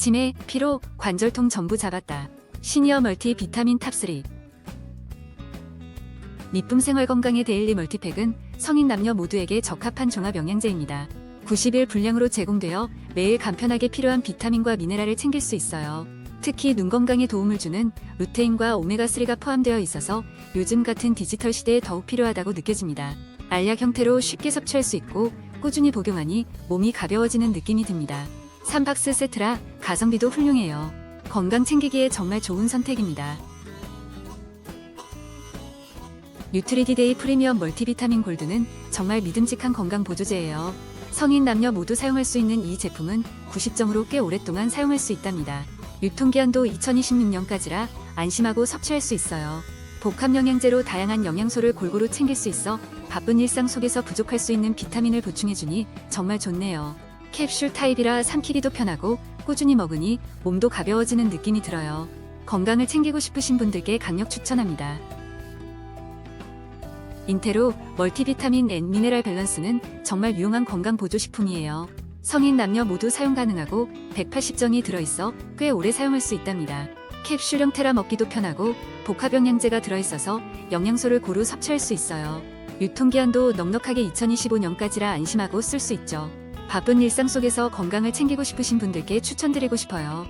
치매, 피로, 관절통 전부 잡았다. 시니어 멀티 비타민 탑3 미쁨 생활 건강의 데일리 멀티팩은 성인 남녀 모두에게 적합한 종합 영양제입니다. 90일 분량으로 제공되어 매일 간편하게 필요한 비타민과 미네랄을 챙길 수 있어요. 특히 눈 건강에 도움을 주는 루테인과 오메가3가 포함되어 있어서 요즘 같은 디지털 시대에 더욱 필요하다고 느껴집니다. 알약 형태로 쉽게 섭취할 수 있고 꾸준히 복용하니 몸이 가벼워지는 느낌이 듭니다. 3박스 세트라 가성비도 훌륭해요. 건강 챙기기에 정말 좋은 선택입니다. 뉴트리디데이 프리미엄 멀티비타민 골드는 정말 믿음직한 건강 보조제예요. 성인 남녀 모두 사용할 수 있는 이 제품은 90점으로 꽤 오랫동안 사용할 수 있답니다. 유통기한도 2026년까지라 안심하고 섭취할 수 있어요. 복합 영양제로 다양한 영양소를 골고루 챙길 수 있어 바쁜 일상 속에서 부족할 수 있는 비타민을 보충해주니 정말 좋네요. 캡슐 타입이라 삼키기도 편하고 꾸준히 먹으니 몸도 가벼워지는 느낌이 들어요. 건강을 챙기고 싶으신 분들께 강력 추천합니다. 인테로 멀티비타민 앤 미네랄 밸런스는 정말 유용한 건강 보조식품이에요. 성인 남녀 모두 사용 가능하고 180정이 들어있어 꽤 오래 사용할 수 있답니다. 캡슐 형태라 먹기도 편하고 복합 영양제가 들어있어서 영양소를 고루 섭취할 수 있어요. 유통기한도 넉넉하게 2025년까지라 안심하고 쓸 수 있죠. 바쁜 일상 속에서 건강을 챙기고 싶으신 분들께 추천드리고 싶어요.